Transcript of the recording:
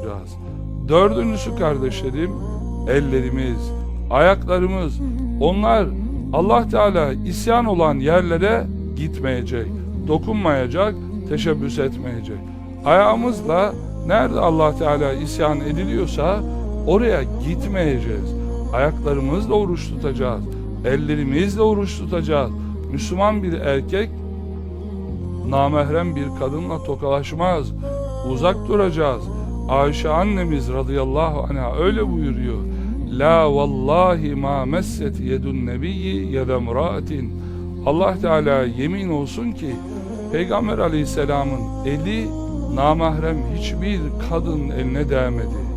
tutacağız. Dördüncüsü kardeşlerim ellerimiz, ayaklarımız onlar Allah Teala isyan olan yerlere gitmeyecek, dokunmayacak, teşebbüs etmeyecek. Ayağımızla nerede Allah Teala isyan ediliyorsa oraya gitmeyeceğiz. Ayaklarımızla oruç tutacağız. Ellerimizle oruç tutacağız. Müslüman bir erkek namahrem bir kadınla tokalaşmaz. Uzak duracağız. Ayşe annemiz radıyallahu anha öyle buyuruyor. La vallahi ma messet yedun nebiyyi yede mraatin. Allah Teala yemin olsun ki Peygamber aleyhisselamın eli namahrem hiçbir kadın eline değmedi.